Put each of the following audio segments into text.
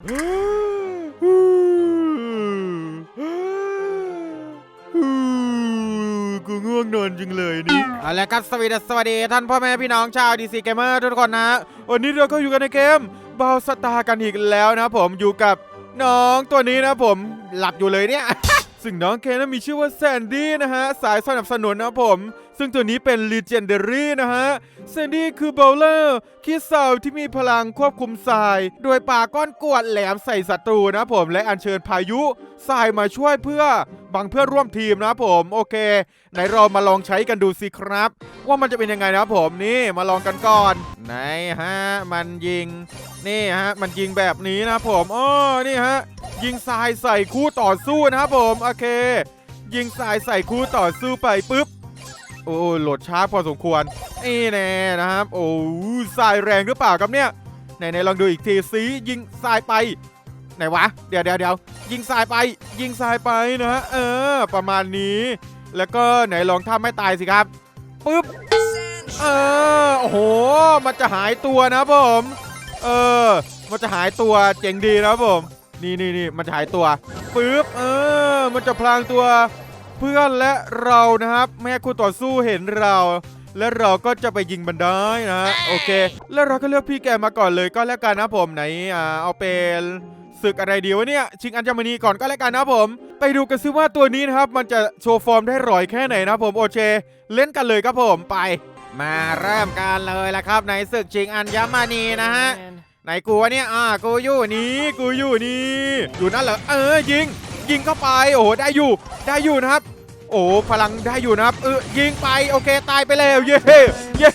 กูง่วงนอนจังเลยนี่เอาละครับสวัสดีสวัสดีท่านพ่อแม่พี่น้องชาวดีซีเกมเมอร์ทุกคนนะ วันนี้เราก็อยู่กันในเกมบาวสตาร์กันอีกแล้วนะผมอยู่กับน้องตัวนี้นะผมหลับอยู่เลยเนี่ย ซึ่งน้องเคนั้นมีชื่อว่าแซนดี้นะฮะ สายสนับสนุนนะผม ซึ่งตัวนี้เป็น Legendary นะฮะแซนดี้คือเบลเลอร์คิดเสาที่มีพลังควบคุมทราย โดยปาก้อนกวดแหลมใส่ศัตรูนะผมและอัญเชิญพายุทรายมาช่วยเพื่อบังเพื่อร่วมทีมนะผมโอเค ไหนเรามาลองใช้กันดูสิครับ ว่ามันจะเป็นยังไงนะผมนี่มาลองกันก่อนไหนฮะมันยิง นี่ฮะมันยิงแบบนี้นะผมอ๋อนี่ฮะยิงทรายใส่คู่ต่อสู้นะครับผมโอเค ยิงทรายใส่คู่ต่อสู้ไปปุ๊บ โอ้โหลดช้าพอสมควรนี่แน่นะครับ โอ้ทรายแรงหรือเปล่าครับเนี่ยไหนๆลองดูอีกทีสิยิงทรายไป ไหนวะ เดี๋ยวเดี๋ยวเดี๋ยวยิงทรายไป ยิงทรายไปนะเออ ประมาณนี้ แล้วก็ไหนลองทำให้ตายสิครับปุ๊บเออโอ้โห มันจะหายตัวนะผม เออ มันจะหายตัวเจ๋งดีนะผม นี่นี่นี่มันจะหายตัวปึ๊บเออ มันจะพลางตัว เพื่อนและเรานะครับ แม่คู่ต่อสู้เห็นเรา และเราก็จะไปยิงมันได้นะโอเค แล้วเราก็เลือกพี่แกมาก่อนเลยก็แล้วกันนะผมไหนอ่าเอาเป็นศึกอะไรดีวะเนี่ย ชิงอัญมณีก่อนก็แล้วกันนะผม ไปดูกันซิว่าตัวนี้นะครับ มันจะโชว์ฟอร์มได้ร่อยแค่ไหนนะผมโอเคเล่นกันเลยครับผมไป มาเริ่มกันเลยละครับในศึกชิงอัญมณีนะฮะไหนกูวะเนี่ยอ่ากูอยู่นี่กูอยู่นี่อยู่นั่นเหรอเออยิง ยิงเข้าไปโอ้โหได้อยู่ได้อยู่นะครับ โอ้พลังได้อยู่นะครับเออยิงไปโอเคตายไปแล้วเย้เย้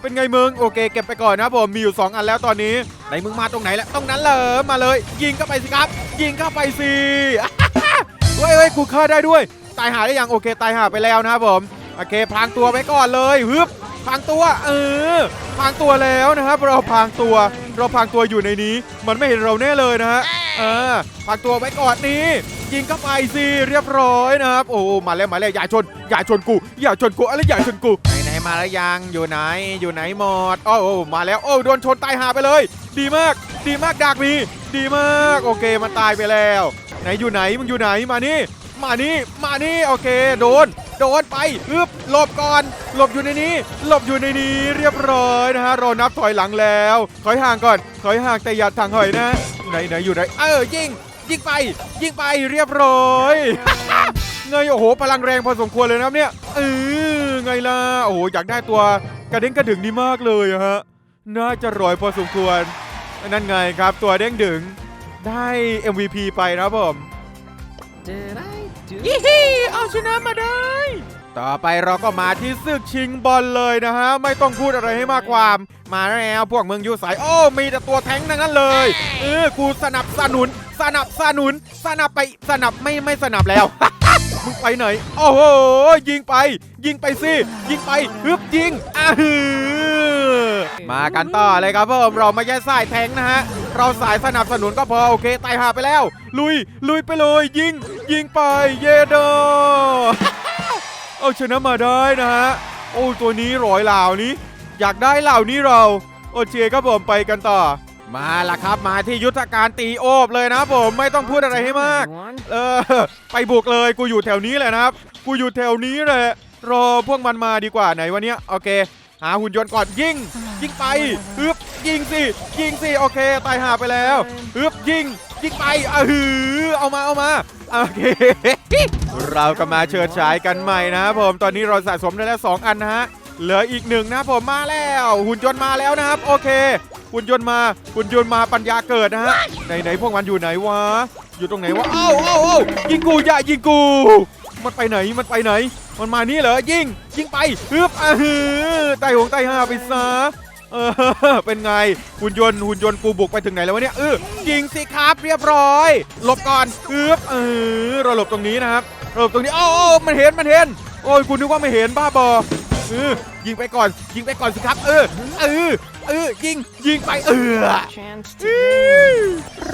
เป็นไงมึงโอเค เก็บไปก่อนนะผมมีอยู่ 2 อันแล้วตอนนี้ไหนมึงมาตรงไหนแล้วตรงนั้นเลยมาเลย ยิงเข้าไปสิครับ ยิงเข้าไปสิเฮ้ยเฮ้ยกูฆ่าได้ด้วย ตายหาได้ยังโอเคตายหาไปแล้วนะครับผมโอเคพรางตัวไปก่อนเลยฮึบพรางตัวเออพรางตัวแล้วนะครับเราพรางตัว เราพรางตัวอยู่ในนี้ มันไม่เห็นเราแน่เลยนะฮะเออพรางตัวไว้ก่อนนี้ ยิงเข้าไปสิเรียบร้อยนะครับ โอ้มาแล้วมาแล้วอย่าชนอย่าชนกูอย่าชนกูอะไรอย่าชนกูไหนไหนมาแล้วยังอยู่ไหนอยู่ไหนหมดโอ้โอ้มาแล้วโอ้โดนชนตายหาไปเลย ดีมาก ดีมากดากมีดีมากโอเคมันตายไปแล้ว ไหนอยู่ไหนมึงอยู่ไหนมานี่มานี่มานี่โอเคโดน โดนไปฮึบหลบก่อน หลบอยู่ในนี้ หลบอยู่ในนี้เรียบร้อยนะฮะรอนับถอยหลังแล้ว ถอยห่างก่อน ถอยห่างแต่อย่าทางหอยนะ ไหนไหนอยู่ไหนเออยิง ยิงไป ยิงไปเรียบร้อย เงยโอ้โหพลังแรงพอสมควรเลยนะครับเนี่ยเออไงล่ะโอ้โหอยากได้ตัวกระเด้งกระดึงนี่มากเลยอะฮะน่าจะร้อยพอสมควรนั่นไงครับ ตัวเด้งดึงได้ MVP ไปนะครับผม Did I do ยี่ฮีเอาชนะมาได้ ต่อไปเราก็มาที่ศึกชิงบอลเลยนะฮะ ไม่ต้องพูดอะไรให้มากความ มาแล้วพวกเมืองยูสายโอ้มีแต่ตัวแท้งทั้งนั้นเลยเออกูสนับสนุน สนับสนุน สนับไปสนับไม่ไม่สนับแล้วมึงไปไหนโอ้โหยิงไป ยิงไปสิยิงไปฮึบยิงอ่าฮือมากันต่อเลยครับผมเราไม่ใช่สายแทงนะฮะเราสายสนับสนุนก็พอโอเคตายหาไปแล้ว ลุยลุยไปเลยยิง ยิงไปเยโด เอาชนะมาได้นะฮะ โอ้ตัวนี้ร้อยเหล่านี้ อยากได้เหล่านี้เรา โอเคครับผมไปกันต่อ มาละครับมาที่ยุทธการตีโอบเลยนะผมไม่ต้องพูดอะไรให้มาก เออไปบุกเลยกูอยู่แถวนี้แหละนะครับ กูอยู่แถวนี้แหละรอพวกมันมาดีกว่าไหนวันนี้โอเค หาหุ่นยนต์ก่อนยิงยิงไปฮึบยิงสิยิงสิโอเคตายหาไปแล้วฮึบยิง ยิงไปอะหือเอามาเอามาโอเคเราก็มาเชิดฉายกันใหม่นะครับผมตอนนี้เราสะสมได้แล้วสองอันนะฮะเหลืออีกหนึ่งนะผมมาแล้ว หุ่นยนต์มาแล้วนะครับ โอเค หุ่นยนต์มาหุ่นยนต์มาปัญญาเกิดนะฮะไหนไหนพวกมันอยู่ไหนวะ อยู่ตรงไหนวะเอ้าเอ้าเอ้ายิงกูอย่ายิงกู มันไปไหนมันไปไหน มันมานี่เหรอยิงยิงไปฮึบอะฮือไต่หงไต่ห้าไปซะ เออเป็นไงหุ่นยนต์หุ่นยนต์กูบุกไปถึงไหนแล้ววะเนี่ยเออยิงสิครับเรียบร้อยหลบก่อนฮึบเออเราหลบตรงนี้นะครับหลบตรงนี้โอ้โอ้มันเห็นมันเห็นโอ้ยกูนึกว่าไม่เห็นบ้าบอเออยิงไปก่อน ยิงไปก่อนสิครับ เออเออเออยิงยิงไปเออ Chance อื to ม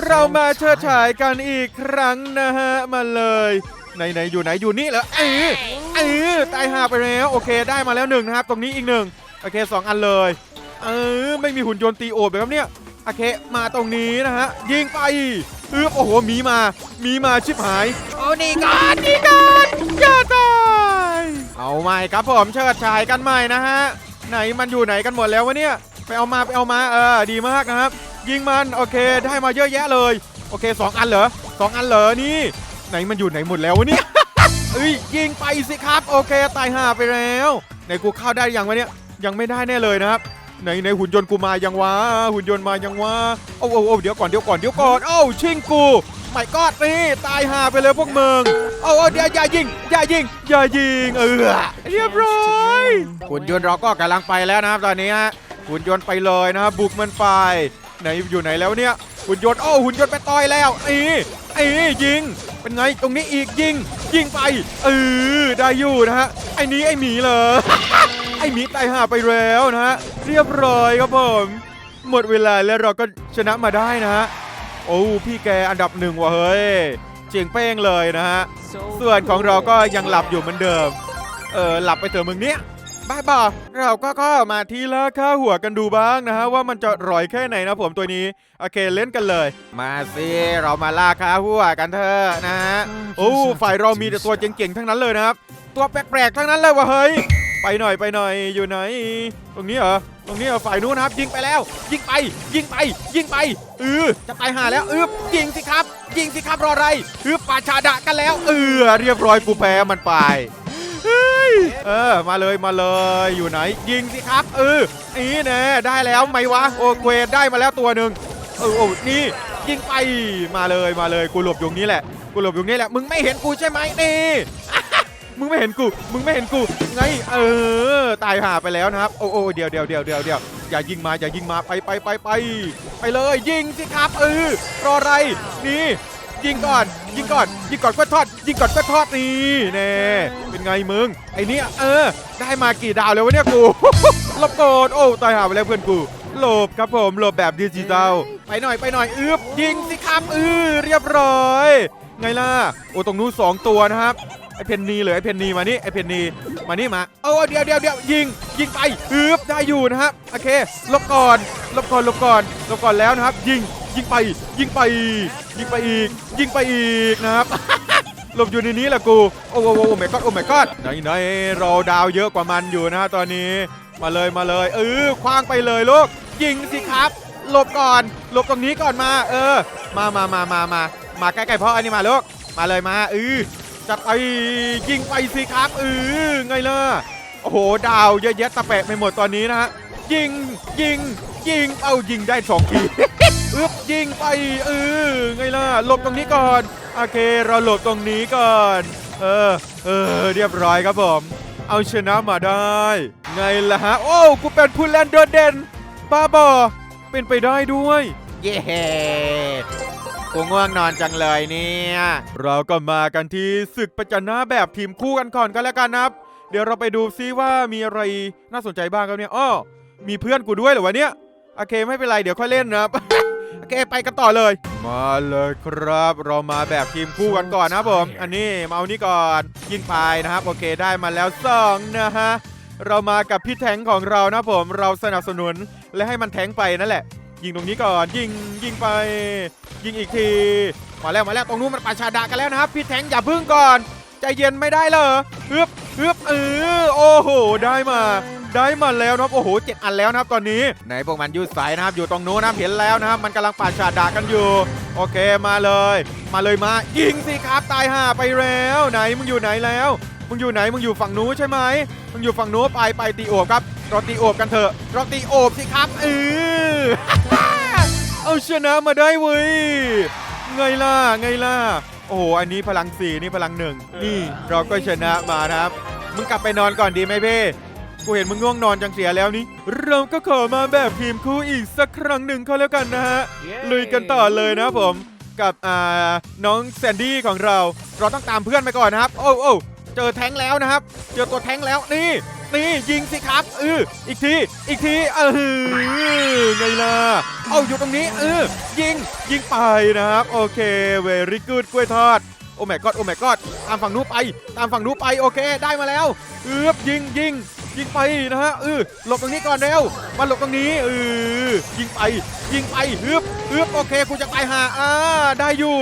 เรามาเชิดฉายกันอีกครั้งนะฮะมาเลยไหนไหนอยู่ไหนอยู่นี่เหรอเออเออตายหาไปแล้วโอเคได้มาแล้วหนึ่งนะครับ ตรงนี้อีกหนึ่งโอเคสองอันเลย เออไม่มีหุ่นยนต์ตีโอบเลยครับเนี่ยโอเคมาตรงนี้นะฮะยิงไปอึ๊บโอ้โหหมีมาหมีมาชิบหายโอ้นี่กันนี่กันอย่าตายเอาใหม่ครับผมเชิดฉายกันใหม่นะฮะไหนมันอยู่ไหนกันหมดแล้ววะเนี่ยไปเอามาไปเอามาเออดีมากนะครับ ยิงมันโอเคได้มาเยอะแยะเลย โอเคสองอันเหรอสองอันเหรอนี่ ไหนมันอยู่ไหนหมดแล้ววะเนี่ยเอ้ยยิงไปสิครับ โอเคตายห่าไปแล้วไหนกูเข้าได้ยังวะเนี่ยยังไม่ได้แน่เลยนะครับ ไหนในหุ่นยนต์กูมายังวะหุ่นยนต์มายังวะโอ้โอ้โอ้เดี๋ยวก่อนเดี๋ยวก่อนเดี๋ยวก่อนเอ้าชิงกูไม่กอดนี่ตายห่าไปเลยพวกมึงโอ้โอ้เดี๋ยวอย่ายิงอย่ายิงอย่ายิงเออเรียบร้อยหุ่นยนต์เราก็กำลังไปแล้วนะครับตอนนี้ฮะหุ่นยนต์ไปเลยนะครับบุกมันไปไหนอยู่ไหนแล้วเนี่ยหุ่นยนต์โอ้หุ่นยนต์ไปต่อยแล้วอีอียิง เป็นไงตรงนี้อีกยิง ยิงไปเออได้อยู่นะฮะไอ้นี้ไอ้หมีเหรอ ไอ้หมีตายห่าไปแล้วนะฮะเรียบร้อยครับผมหมดเวลาแล้วเราก็ชนะมาได้นะฮะโอ้พี่แกอันดับหนึ่งว่ะเฮ้ยเจียงเป้งเลยนะฮะส่วนของเราก็ยังหลับอยู่เหมือนเดิมเออหลับไปเถอะมึงเนี้ยบ้าบอเราก็ก็มาทีละค่าหัวกันดูบ้างนะฮะว่ามันจะร่อยแค่ไหนนะผมตัวนี้โอเคเล่นกันเลย มาสิเรามาล่าค่าหัวกันเถอะนะฮะโอ้ฝ่ายเรามีแต่ตัวเจ๋งๆทั้งนั้นเลยนะครับ ตัวแปลกๆทั้งนั้นเลยวะเฮ้ย ไปหน่อยไปหน่อยอยู่ไหน ตรงนี้เหรอตรงนี้เหรอฝ่ายนู้นนะครับยิงไปแล้ว ยิงไป ยิงไป ยิงไปเออจะตายห่าแล้วเออยิงสิครับ ยิงสิครับรออะไรเออปาชาดะกันแล้วเออเรียบร้อยกูแพ้มันไปเฮ้ยเออมาเลยมาเลยอยู่ไหน ยิงสิครับเออนี่แน่ได้แล้วไหมวะโอเควได้มาแล้วตัวหนึ่งเออโอ้นี่ยิงไปมาเลยมาเลยกูหลบอยู่นี้แหละกูหลบอยู่นี่แหละมึงไม่เห็นกูใช่ไหมนี่ มึงไม่เห็นกู มึงไม่เห็นกู ไง เออ ตายห่าไปแล้วนะครับ โอ้โอ้เดี๋ยวเดี๋ยวเดี๋ยวเดี๋ยวเดี๋ยวอย่ายิงมา อย่ายิงมา ไปไปไปไป ไปเลย ยิงสิครับ เออ รออะไร นี่ ยิงก่อน ยิงก่อน ยิงก่อนก็ทอด ยิงก่อนก็ทอดนี่แน่ เป็นไงมึง ไอ้นี่เออ ได้มากี่ดาวแล้ววะเนี่ยกูลบก่อนโอ้ ตายห่าไปแล้วเพื่อนกูหลบครับผมหลบแบบดิจิตอลไปหน่อยไปหน่อยอึบยิงสิครับเออเรียบร้อย ไงล่ะ โอ้ตรงนู้นสองตัวนะครับ เพนนีเลยไอเพนนีมานี่ไอเพนนีมานี่มาโอ้เดี๋ยวเดี๋ยวเดี๋ยวยิงยิงไปฮึบได้อยู่นะครับโอเคลบก่อนลบก่อนลบก่อนลบก่อนแล้วนะครับ ยิงยิงไปยิงไปยิงไปอีก ยิงไปอีกนะครับหลบอยู่ในนี้แหละกูโอ้โหโอ้โหแม่ก็โอ้แม่ก็ไหนไหนเราดาวเยอะกว่ามันอยู่นะฮะตอนนี้มาเลยมาเลย เออคว้างไปเลยลูกยิงสิครับหลบก่อนหลบตรงนี้ก่อนมา เออ มามามามามามาใกล้ๆพ่ออันนี้มาลูกมาเลยมาเออ จัดไปยิงไปสิครับเออไงล่ะโอ้โห ดาวเยอะแยะตะแปะไปหมดตอนนี้นะฮะยิงยิงยิงเอายิงได้สองทีอึบยิงไปเออไงล่ะหลบตรงนี้ก่อน โอเคเราหลบตรงนี้ก่อน เออเออเรียบร้อยครับผม เอาชนะมาได้ ไงล่ะฮะ โอ้กูเป็นผู้เล่นโดดเด่นบ้าบอเป็นไปได้ด้วย เย้ กูง่วงนอนจังเลยเนี่ย เราก็มากันที่ศึกประจันหน้าแบบทีมคู่กันก่อนกันแล้วกันนะครับ เดี๋ยวเราไปดูซิว่ามีอะไรน่าสนใจบ้างครับเนี่ยอ้อมีเพื่อนกูด้วยเหรอวะเนี่ย โอเคไม่เป็นไรเดี๋ยวค่อยเล่นนะครับ โอเคไปกันต่อเลย มาเลยครับ เรามาแบบทีมคู่กันก่อนนะครับผม อันนี้มาเอานี่ก่อนยิงไปนะครับ โอเคได้มาแล้วสองนะฮะ เรามากับพี่แทงค์ของเรานะผม เราสนับสนุนและให้มันแทงไปนั่นแหละ ยิงตรงนี้ก่อน ยิงยิงไป ยิงอีกที มาแล้วมาแล้วตรงนู้นมันปาชาดากันแล้วนะครับ พี่แทงอย่าพึ่งก่อน ใจเย็นไม่ได้เหรอฮึบฮึบเออโอ้โห ได้มา ได้มาแล้วนะครับโอ้โหเจ็ดอันแล้วนะครับตอนนี้ไหนพวกมันยืดสายนะครับอยู่ตรงนู้นนะครับเห็นแล้วนะครับมันกำลังปาชาดากันอยู่ โอเคมาเลย มาเลยมายิงสิครับตายห่าไปแล้ว ไหนมึงอยู่ไหนแล้วมึงอยู่ไหนมึงอยู่ฝั่งนู้นใช่ไหมมึงอยู่ฝั่งนู้นไปไปตีโอบครับ ราตีโอบกันเถอะเราตีโอบสิครับเออเอาชนะมาได้เว้ยไงล่ะไงล่ะโอ้โหอันนี้พลังสี่นี่พลังหนึ่งนี่เราก็ชนะมานะครับ มึงกลับไปนอนก่อนดีไหมเพ่กูเห็นมึงง่วงนอนจังเสียแล้วนี่เราก็ขอมาแบบทีมคู่อีกสักครั้งหนึ่งก็แล้วกันนะฮะลุยกันต่อเลยนะครับผมกับอ่าน้องแซนดี้ของเรา เราต้องตามเพื่อนไปก่อนนะครับ โอ้โอ้เจอแท้งแล้วนะครับ เจอตัวแท้งแล้วนี่ นี่ยิงสิครับเอออีกทีอีกทีเออไงล่ะเอาอยู่ตรงนี้เออยิงยิงไปนะครับโอเคเวริกูดกล้วยทอดโอ้แม่กอดโอ้แม่กอดตามฝั่งนู้นไป ตามฝั่งนู้นไปโอเคได้มาแล้วเอือบยิงยิงยิงไปนะฮะเออหลบตรงนี้ก่อนเร็วมาหลบตรงนี้เออยิงไป ยิงไปฮึบฮึบโอเคกูจะไปหาอ่าได้อยู่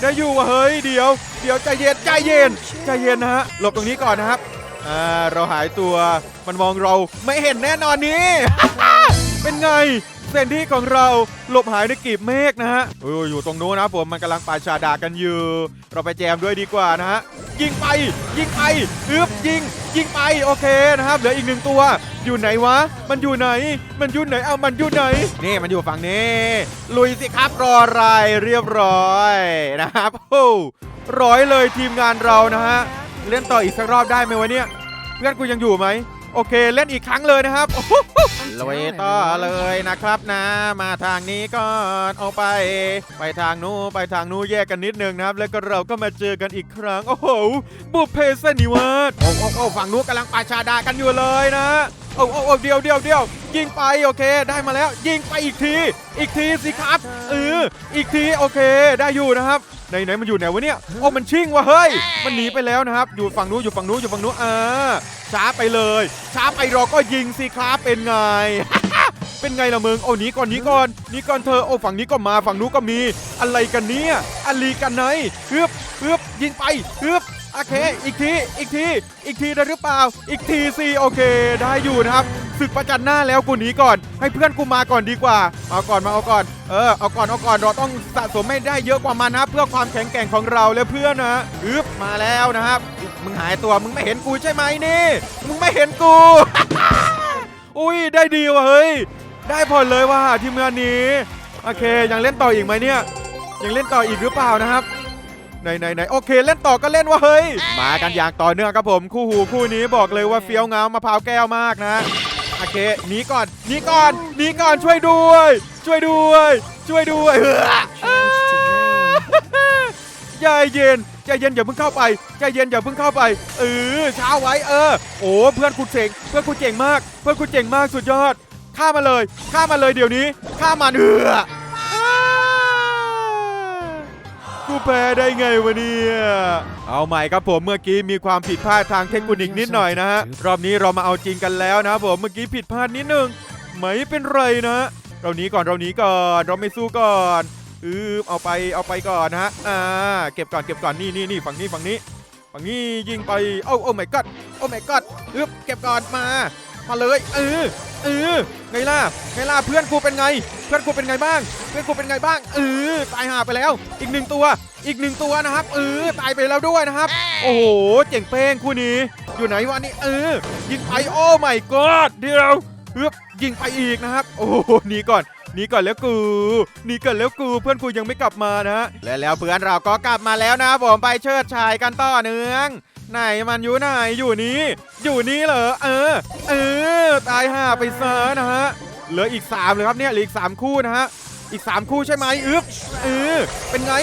ได้อยู่เฮ้ยเดี๋ยว เดี๋ยวใจเย็นใจเย็นใจเย็นนะฮะหลบตรงนี้ก่อนนะครับ อ่าเราหายตัวมันมองเราไม่เห็นแน่นอนนี้ เป็นไงเซนที่ของเราหลบหายในกลีบเมฆนะฮะอออยู่ตรงนู้นนะผมมันกำลังปาชาดากันอยู่ เราไปแจมด้วยดีกว่านะฮะยิงไป ยิงไปอึบยิง ยิงไปโอเคนะครับเหลืออีกหนึ่งตัว อยู่ไหนวะ มันอยู่ไหน มันอยู่ไหนเอามันอยู่ไหนนี่มันอยู่ฝั่งนี้ ลุยสิครับรออะไรเรียบร้อยนะครับโอ้ร้อยเลยทีมงานเรานะฮะ เล่นต่ออีกสักรอบได้ไหมวะเนี่ยเพื่อนกูยังอยู่ไหมโอเคเล่นอีกครั้งเลยนะครับโอ้โหลุยต่อเลยนะครับนะ มาทางนี้ก่อนเอาไป ไปทางนู้ไปทางนู้แยกกันนิดนึงนะครับ แล้วก็เราก็มาเจอกันอีกครั้ง โอ้โห บุพเพสนิวาสโอ้โอ้โอ้ฝั่งนู้นกำลังปาชาดากันอยู่เลยนะโอ้โอ้โอ้เดียวเดียวเดียวยิงไปโอเค ได้มาแล้ว ยิงไปอีกที อีกทีสิครับเอออีกทีโอเค ได้อยู่นะครับ ไหนไหนมันอยู่ไหนวะเนี่ยโอ้มันชิ่งวะเฮ้ย มันหนีไปแล้วนะครับ อยู่ฝั่งนู้นอยู่ฝั่งนู้นอยู่ฝั่งนู้นอ่าช้าไปเลย ช้าไปเราก็ยิงสิครับเป็นไง เป็นไงล่ะมึงโอ้หนีก่อนหนีก่อนหนีก่อนเธอโอ้ฝั่งนี้ก็มาฝั่งนู้นก็มี อะไรกันเนี่ยอะไรกันไหนฮึบฮึบยิงไปฮึบ โอเค อีกที อีกที อีกทีได้หรือเปล่า อีกทีสิโอเค ได้อยู่นะครับศึกประจันหน้าแล้วกูหนีก่อน ให้เพื่อนกูมาก่อนดีกว่า เอาก่อนมาเอาก่อน เออ เอาก่อนเอาก่อน เราต้องสะสมไม่ได้เยอะกว่ามันนะเพื่อความแข็งแกร่งของเราและเพื่อนนะอึบมาแล้วนะครับ มึงหายตัว มึงไม่เห็นกูใช่ไหมนี่ มึงไม่เห็นกู อุ้ย ได้ดีว่ะเฮ้ย ได้ผลเลยว่ะทีมงานนี้ โอเค ยังเล่นต่ออีกไหมเนี่ย ยังเล่นต่ออีกหรือเปล่านะครับ ไหนไหนไหนโอเคเล่นต่อก็เล่นว่ะเฮ้ย มากันอย่างต่อเนื่องครับผมคู่หูคู่นี้บอกเลยว่าเฟี้ยวงามะพร้าวแก้วมากนะโอเคหนีก่อนหนีก่อนหนีก่อนช่วยด้วย ช่วยด้วย ช่วยด้วยเฮ้อใจเย็นใจเย็นอย่าเพิ่งเข้าไปใจเย็นอย่าเพิ่งเข้าไปเออช้าไว้เออ โอ้เพื่อนคุณเจ๋งเพื่อนคุณเจ๋งมาก เพื่อนคุณเจ๋งมากสุดยอดฆ่ามาเลยฆ่ามาเลยเดี๋ยวนี้ฆ่ามันเออ กูแพ้ได้ไงวะเนี่ย เอาใหม่ครับผมเมื่อกี้มีความผิดพลาดทางเทคนิคนิดหน่อยนะฮะ รอบนี้เรามาเอาจริงกันแล้วนะผมเมื่อกี้ผิดพลาดนิดนึง ไม่เป็นไรนะเราหนีก่อนเราหนีก่อนเราไม่สู้ก่อนอือเอาไปเอาไปก่อนนะฮะอ่าเก็บก่อนเก็บก่อนนี่นี่นี่ฝั่งนี้ฝั่งนี้ฝั่งนี้ยิงไปโอ้โอ้ my god โอ้ my god อึบเก็บก่อนมา มาเลยเออเออไงล่ะไงล่ะเพื่อนกูเป็นไง เพื่อนกูเป็นไงบ้าง เพื่อนกูเป็นไงบ้างเออตายห่าไปแล้ว อีกหนึ่งตัว อีกหนึ่งตัวนะครับเออตายไปแล้วด้วยนะครับ โอ้โหเจ๋งเป้งคู่นี้ อยู่ไหนวะนี่เออ ยิงไปโอ้ my god เดียวฮึบยิงไปอีกนะครับ โอ้โหหนีก่อนหนีก่อนแล้วกูหนีก่อนแล้วกูเพื่อนกูยังไม่กลับมานะฮะและแล้วเพื่อนเราก็กลับมาแล้วนะครับผมไปเชิดชายกันต่อเนื่อง ไหนมันอยู่ไหนอยู่นี้ อยู่นี้เหรอเออ เออ ตายห่าไปซะนะฮะเหลืออีก3เลยครับเนี่ยเหลืออีก 3 คู่นะฮะอีก 3 คู่ใช่ไหมอึบเออเป็นไง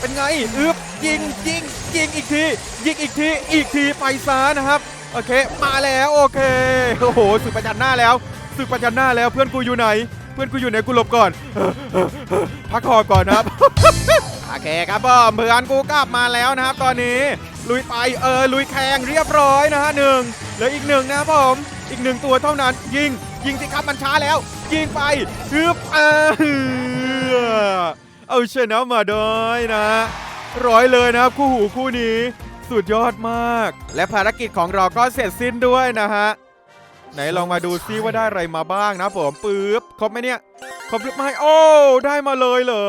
เป็นไงอึบยิงยิงยิงอีกทียิงอีกทีอีกทีไปซะนะครับโอเค มาแล้วโอเคโอ้โหสึกประจันหน้าแล้วสึกประจันหน้าแล้วเพื่อนกูอยู่ไหน เพื่อนกูอยู่ไหนกูหลบก่อนพักคอก่อนนะครับโอเคครับผมเพื่อนกูกลับมาแล้วนะครับ ตอนนี้ ลุยไปเออลุยแข่งเรียบร้อยนะฮะหนึ่งเหลืออีกหนึ่งนะผมอีกหนึ่งตัวเท่านั้น ยิง ยิงสิครับมันช้าแล้ว ยิงไปฮึบเออเอาชนะมาได้นะ ร้อยเลยนะครับคู่หูคู่นี้สุดยอดมาก และภารกิจของเราก็เสร็จสิ้นด้วยนะฮะไหนลองมาดูซิว่าได้อะไรมาบ้างนะผมปึ๊บครบไหมเนี่ยครบหรือไม่โอ้ได้มาเลยเหรอ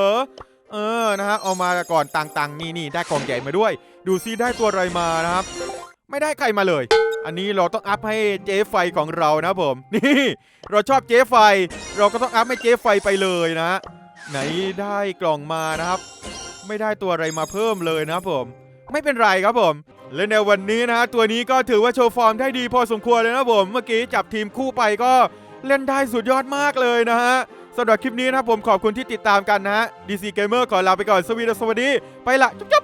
เออนะฮะเอามาก่อนต่างๆนี่นี่ได้กล่องใหญ่มาด้วย ดูซิได้ตัวอะไรมานะครับ ไม่ได้ใครมาเลย อันนี้เราต้องอัพให้เจ๊ไฟของเรานะผม นี่ เราชอบเจ๊ไฟ เราก็ต้องอัพให้เจ๊ไฟไปเลยนะ ไหนได้กล่องมานะครับ ไม่ได้ตัวอะไรมาเพิ่มเลยนะผม ไม่เป็นไรครับผม และในวันนี้นะตัวนี้ก็ถือว่าโชว์ฟอร์มได้ดีพอสมควรเลยนะผม เมื่อกี้จับทีมคู่ไปก็เล่นได้สุดยอดมากเลยนะฮะสำหรับคลิปนี้นะผมขอบคุณที่ติดตามกันนะฮะ DC Gamer ขอลาไปก่อน สวีดสวัสดี ไปละ จุ๊บ